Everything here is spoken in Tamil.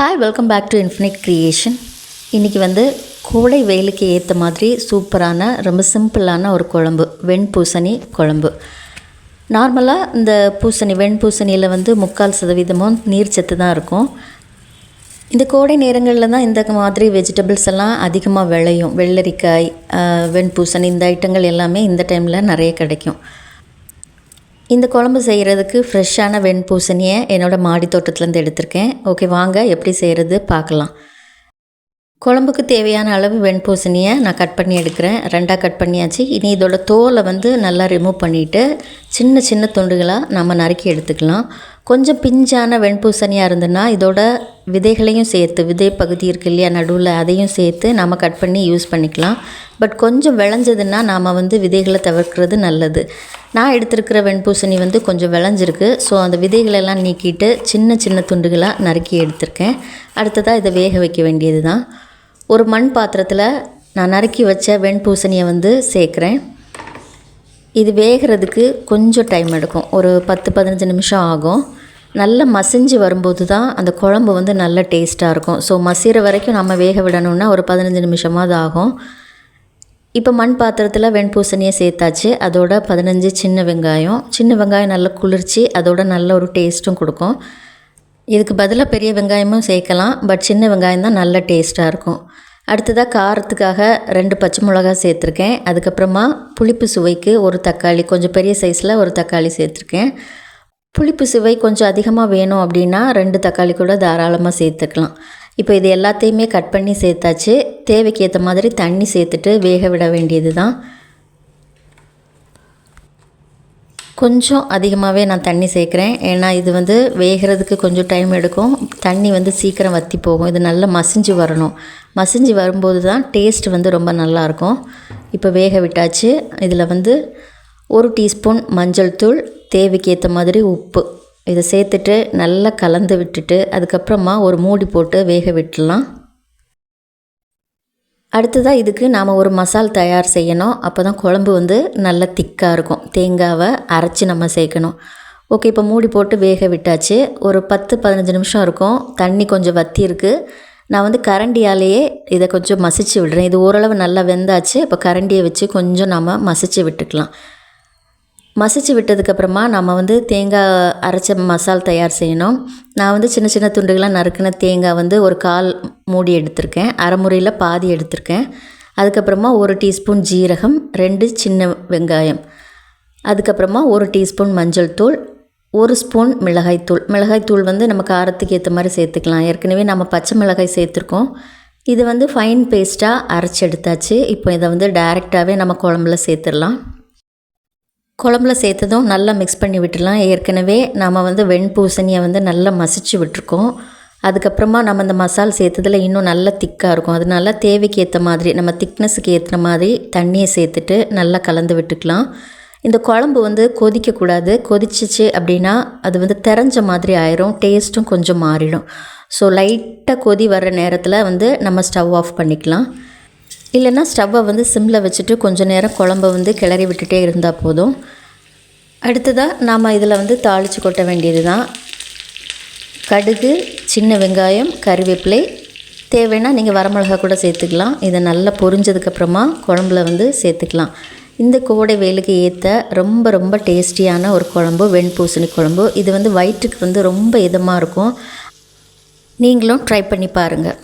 Hi welcome back to infinite creation இன்றைக்கி வந்து கோடை வெயிலுக்கு ஏற்ற மாதிரி சூப்பரான ரொம்ப சிம்பிளான ஒரு குழம்பு வெண்பூசணி குழம்பு. நார்மலாக இந்த பூசணி வெண்பூசணியில் வந்து முக்கால் சதவீதமும் நீர்ச்சத்து தான் இருக்கும். இந்த கோடை நேரங்களில் தான் இந்த மாதிரி வெஜிடபிள்ஸ் எல்லாம் அதிகமாக விளையும். வெள்ளரிக்காய் வெண்பூசணி இந்த ஐட்டங்கள் எல்லாமே இந்த டைமில் நிறைய கிடைக்கும். இந்த குழம்பு செய்கிறதுக்கு ஃப்ரெஷ்ஷான வெண்பூசணியை என்னோடய மாடி தோட்டத்துலேருந்து எடுத்திருக்கேன். ஓகே வாங்க எப்படி செய்கிறது பார்க்கலாம். குழம்புக்கு தேவையான அளவு வெண்பூசணியை நான் கட் பண்ணி எடுக்கிறேன். ரெண்டாக கட் பண்ணியாச்சு. இனி இதோட தோலை வந்து நல்லா ரிமூவ் பண்ணிவிட்டு சின்ன சின்ன துண்டுகளாக நம்ம நறுக்கி எடுத்துக்கலாம். கொஞ்சம் பிஞ்சான வெண்பூசணியாக இருந்ததுன்னா இதோட விதைகளையும் சேர்த்து விதை பகுதி இருக்கு இல்லையா நடுவில் அதையும் சேர்த்து நம்ம கட் பண்ணி யூஸ் பண்ணிக்கலாம். பட் கொஞ்சம் விளைஞ்சதுன்னா நாம் வந்து விதைகளை தவிர்க்கிறது நல்லது. நான் எடுத்திருக்கிற வெண்பூசணி வந்து கொஞ்சம் விளைஞ்சிருக்கு. ஸோ அந்த விதைகளெல்லாம் நீக்கிட்டு சின்ன சின்ன துண்டுகளாக நறுக்கி எடுத்திருக்கேன். அடுத்ததாக இதை வேக வைக்க வேண்டியது தான் ஒரு மண் பாத்திரத்தில் நான் நறுக்கி வச்ச வெண்பூசணியை வந்து சேர்க்குறேன். இது வேகிறதுக்கு கொஞ்சம் டைம் எடுக்கும். ஒரு பத்து பதினஞ்சு நிமிஷம் ஆகும். நல்லா மசிஞ்சு வரும்போது தான் அந்த குழம்பு வந்து நல்ல டேஸ்ட்டாக இருக்கும். ஸோ மசிகிற வரைக்கும் நம்ம வேக விடணும்னா ஒரு பதினஞ்சு நிமிஷமாவது ஆகும். இப்போ மண் பாத்திரத்தில் வெண்பூசணியை சேர்த்தாச்சு. அதோட பதினஞ்சு சின்ன வெங்காயம். சின்ன வெங்காயம் நல்லா குளிர்ச்சி அதோட நல்ல ஒரு டேஸ்ட்டும் கொடுக்கும். இதுக்கு பதிலாக பெரிய வெங்காயமும் சேர்க்கலாம் பட் சின்ன வெங்காயம் தான் நல்ல டேஸ்ட்டாக இருக்கும். அடுத்ததாக காரத்துக்காக ரெண்டு பச்சை மிளகா சேர்த்துருக்கேன். அதுக்கப்புறமா புளிப்பு சுவைக்கு ஒரு தக்காளி கொஞ்சம் பெரிய சைஸில் ஒரு தக்காளி சேர்த்துருக்கேன். புளிப்பு சுவை கொஞ்சம் அதிகமாக வேணும் அப்படின்னா ரெண்டு தக்காளி கூட தாராளமாக சேர்த்துக்கலாம். இப்போ இது எல்லாத்தையுமே கட் பண்ணி சேர்த்தாச்சு. தேவைக்கு ஏற்ற மாதிரி தண்ணி சேர்த்துட்டு வேக விட வேண்டியது தான் கொஞ்சம் அதிகமாகவே நான் தண்ணி சேர்க்குறேன். ஏன்னா இது வந்து வேகிறதுக்கு கொஞ்சம் டைம் எடுக்கும். தண்ணி வந்து சீக்கிரம் வற்றி போகும். இது நல்லா மசிஞ்சு வரணும். மசிஞ்சு வரும்போது தான் டேஸ்ட் வந்து ரொம்ப நல்லாயிருக்கும் இப்போ வேக விட்டாச்சு. இதில் வந்து ஒரு டீஸ்பூன் மஞ்சள் தூள் தேவைக்கு ஏற்ற மாதிரி உப்பு. இதை சேர்த்துட்டு நல்லா கலந்து விட்டுட்டு அதுக்கப்புறமா ஒரு மூடி போட்டு வேக விட்டுடலாம். அடுத்ததாக இதுக்கு நாம் ஒரு மசால் தயார் செய்யணும். அப்போ தான் குழம்பு வந்து நல்லா திக்காக இருக்கும். தேங்காவை அரைச்சி நம்ம சேர்க்கணும். ஓகே இப்போ மூடி போட்டு வேக விட்டாச்சு. ஒரு பத்து பதினஞ்சு நிமிஷம் இருக்கும். தண்ணி கொஞ்சம் வத்தி இருக்குது நான் வந்து கரண்டியாலேயே இதை கொஞ்சம் மசிச்சு விடுறேன். இது ஓரளவு நல்லா வெந்தாச்சு. இப்போ கரண்டியை வச்சு கொஞ்சம் நாம் மசிச்சு விட்டுக்கலாம். மசிச்சு விட்டதுக்கப்புறமா நம்ம வந்து தேங்காய் அரைச்ச மசால் தயார் செய்யணும். நான் வந்து சின்ன சின்ன துண்டுகளாக நறுக்கின தேங்காய் வந்து ஒரு கால் மூடி எடுத்திருக்கேன். அரைமுறையில் பாதி எடுத்திருக்கேன். அதுக்கப்புறமா ஒரு டீஸ்பூன் ஜீரகம் ரெண்டு சின்ன வெங்காயம். அதுக்கப்புறமா ஒரு டீஸ்பூன் மஞ்சள் தூள் ஒரு ஸ்பூன் மிளகாய்த்தூள் மிளகாய்த்தூள் வந்து நம்ம காரத்துக்கு ஏற்ற மாதிரி சேர்த்துக்கலாம். ஏற்கனவே நம்ம பச்சை மிளகாய் சேர்த்துருக்கோம். இது வந்து ஃபைன் பேஸ்ட்டாக அரைச்சி எடுத்தாச்சு. இப்போ இதை வந்து டைரெக்டாகவே நம்ம குழம்புல சேர்த்துடலாம். குழம்புல சேர்த்ததும் நல்லா மிக்ஸ் பண்ணி விட்டுடலாம். ஏற்கனவே நாம் வந்து வெண்பூசணியை வந்து நல்லா மசிச்சு விட்டுருக்கோம். அதுக்கப்புறமா நம்ம இந்த மசால் சேர்த்ததில் இன்னும் நல்லா திக்காக இருக்கும். அதனால தேவைக்கு ஏற்ற மாதிரி நம்ம திக்னஸுக்கு ஏற்ற மாதிரி தண்ணியை சேர்த்துட்டு நல்லா கலந்து விட்டுக்கலாம். இந்த குழம்பு வந்து கொதிக்கக்கூடாது கொதிச்சிச்சு அப்படின்னா அது வந்து தெரிஞ்ச மாதிரி ஆயிரும். டேஸ்ட்டும் கொஞ்சம் மாறிடும். ஸோ லைட்டாக கொதி வர்ற நேரத்தில் வந்து நம்ம ஸ்டவ் ஆஃப் பண்ணிக்கலாம். இல்லைன்னா ஸ்டவ்வை வந்து சிம்மில் வச்சுட்டு கொஞ்சம் நேரம் குழம்ப வந்து கிளறி விட்டுட்டே இருந்தால் போதும். அடுத்ததாக நாம் இதில் வந்து தாளித்து கொட்ட வேண்டியது தான் கடுகு சின்ன வெங்காயம் கறிவேப்பிலை தேவைன்னா நீங்கள் வரமிளகா கூட சேர்த்துக்கலாம். இதை நல்லா பொரிஞ்சதுக்கப்புறமா குழம்புல வந்து சேர்த்துக்கலாம். இந்த கோடை வெயிலுக்கு ஏற்ற ரொம்ப ரொம்ப டேஸ்டியான ஒரு குழம்பு வெண்பூசணி குழம்பு. இது வந்து வயிற்றுக்கு வந்து ரொம்ப இதமாக இருக்கும். நீங்களும் ட்ரை பண்ணி பாருங்கள்